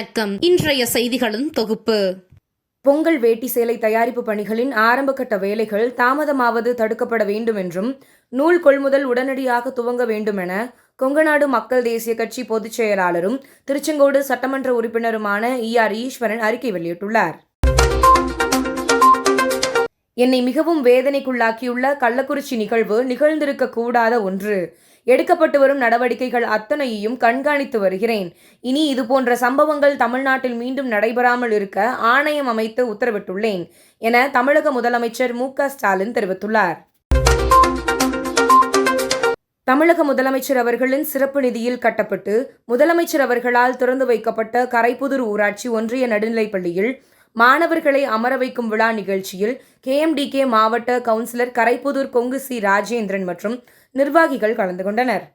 வணக்கம். இன்றைய செய்திகளின் தொகுப்பு. பொங்கல் வேட்டி சேலை தயாரிப்பு பணிகளின் ஆரம்பகட்ட வேலைகள் தாமதமாவது தடுக்கப்பட வேண்டும் என்றும் நூல் கொள்முதல் உடனடியாக துவங்க வேண்டும் என கொங்கநாடு மக்கள் தேசிய கட்சி பொதுச் செயலாளரும் திருச்செங்கோடு சட்டமன்ற உறுப்பினருமான இ ஆர் ஈஸ்வரன் அறிக்கை வெளியிட்டுள்ளார். என்னை மிகவும் வேதனைக்குள்ளாக்கியுள்ள கள்ளக்குறிச்சி நிகழ்வு நிகழ்ந்திருக்க கூடாத ஒன்று. எடுக்கப்பட்டு வரும் நடவடிக்கைகள் அத்தனையையும் கண்காணித்து வருகிறேன். இனி இதுபோன்ற சம்பவங்கள் தமிழ்நாட்டில் மீண்டும் நடைபெறாமல் இருக்க ஆணையம் அமைத்து உத்தரவிட்டுள்ளேன் என தமிழக முதலமைச்சர் மு க ஸ்டாலின் தெரிவித்துள்ளார். தமிழக முதலமைச்சர் அவர்களின் சிறப்பு நிதியில் கட்டப்பட்டு முதலமைச்சர் அவர்களால் திறந்து வைக்கப்பட்ட கரைப்புதூர் ஊராட்சி ஒன்றிய நடுநிலைப்பள்ளியில் மாணவர்களை அமர வைக்கும் விழா நிகழ்ச்சியில் கேஎம்டிகே மாவட்ட கவுன்சிலர் கரைப்புதூர் கொங்கு சி ராஜேந்திரன் மற்றும் நிர்வாகிகள் கலந்து கொண்டனர்.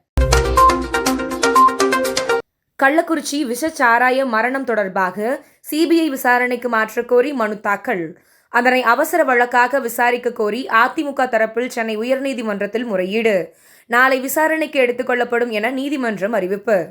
கள்ளக்குறிச்சி விஷச்சாராய மரணம் தொடர்பாக சிபிஐ விசாரணைக்கு மாற்றக் கோரி மனு தாக்கல். அதனை அவசர வழக்காக விசாரிக்க கோரி அதிமுக தரப்பில் சென்னை உயர்நீதிமன்றத்தில் முறையீடு. நாளை விசாரணைக்கு எடுத்துக்கொள்ளப்படும் என நீதிமன்றம் அறிவிப்பு.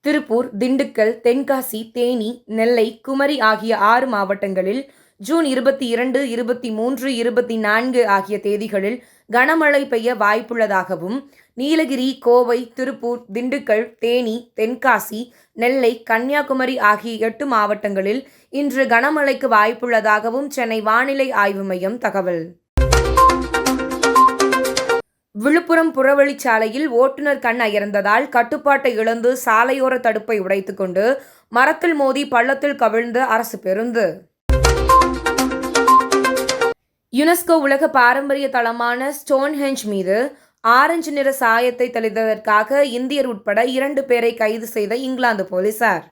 திருப்பூர் திண்டுக்கல் தென்காசி தேனி நெல்லை குமரி ஆகிய ஆறு மாவட்டங்களில் ஜூன் இருபத்தி இரண்டு இருபத்தி மூன்று இருபத்தி நான்கு ஆகிய தேதிகளில் கனமழை பெய்ய வாய்ப்புள்ளதாகவும் நீலகிரி கோவை திருப்பூர் திண்டுக்கல் தேனி தென்காசி நெல்லை கன்னியாகுமரி ஆகிய எட்டு மாவட்டங்களில் இன்று கனமழைக்கு வாய்ப்புள்ளதாகவும் சென்னை வானிலை ஆய்வு மையம் தகவல். விழுப்புரம் புறவழிச்சாலையில் ஓட்டுநர் கண் அயர்ந்ததால் கட்டுப்பாட்டை இழந்து சாலையோர தடுப்பை உடைத்துக்கொண்டு மரத்தில் மோதி பள்ளத்தில் கவிழ்ந்து அரசு பேருந்து. யுனெஸ்கோ உலக பாரம்பரிய தளமான ஸ்டோன்ஹெஞ்ச் மீது ஆரஞ்சு நிற சாயத்தை தெளித்ததற்காக இந்தியர் உட்பட இரண்டு பேரை கைது செய்த இங்கிலாந்து போலீசார்.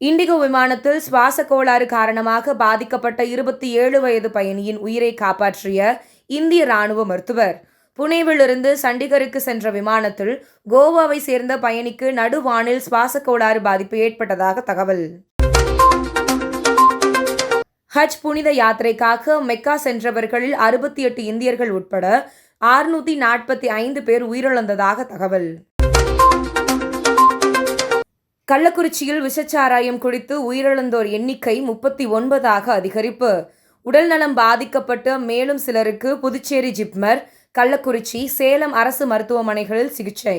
இண்டிகோ விமானத்தில் சுவாச கோளாறு காரணமாக பாதிக்கப்பட்ட இருபத்தி ஏழு வயது பயணியின் உயிரை காப்பாற்றிய இந்திய ராணுவ மருத்துவர். புனேவிலிருந்து சண்டிகருக்கு சென்ற விமானத்தில் கோவாவை சேர்ந்த பயணிக்கு நடுவானில் சுவாச கோளாறு பாதிப்பு ஏற்பட்டதாக தகவல். ஹஜ் புனித யாத்திரைக்காக மெக்கா சென்றவர்களில் அறுபத்தி எட்டு இந்தியர்கள் உட்பட ஆறுநூற்றி நாற்பத்தி ஐந்து பேர் உயிரிழந்ததாக தகவல். கள்ளக்குறிச்சியில் விஷச்சாராயம் குடித்து உயிரிழந்தோர் எண்ணிக்கை முப்பத்தி ஒன்பதாக அதிகரிப்பு. உடல்நலம் பாதிக்கப்பட்ட மேலும் சிலருக்கு புதுச்சேரி ஜிப்மர் கள்ளக்குறிச்சி சேலம் அரசு மருத்துவமனைகளில் சிகிச்சை.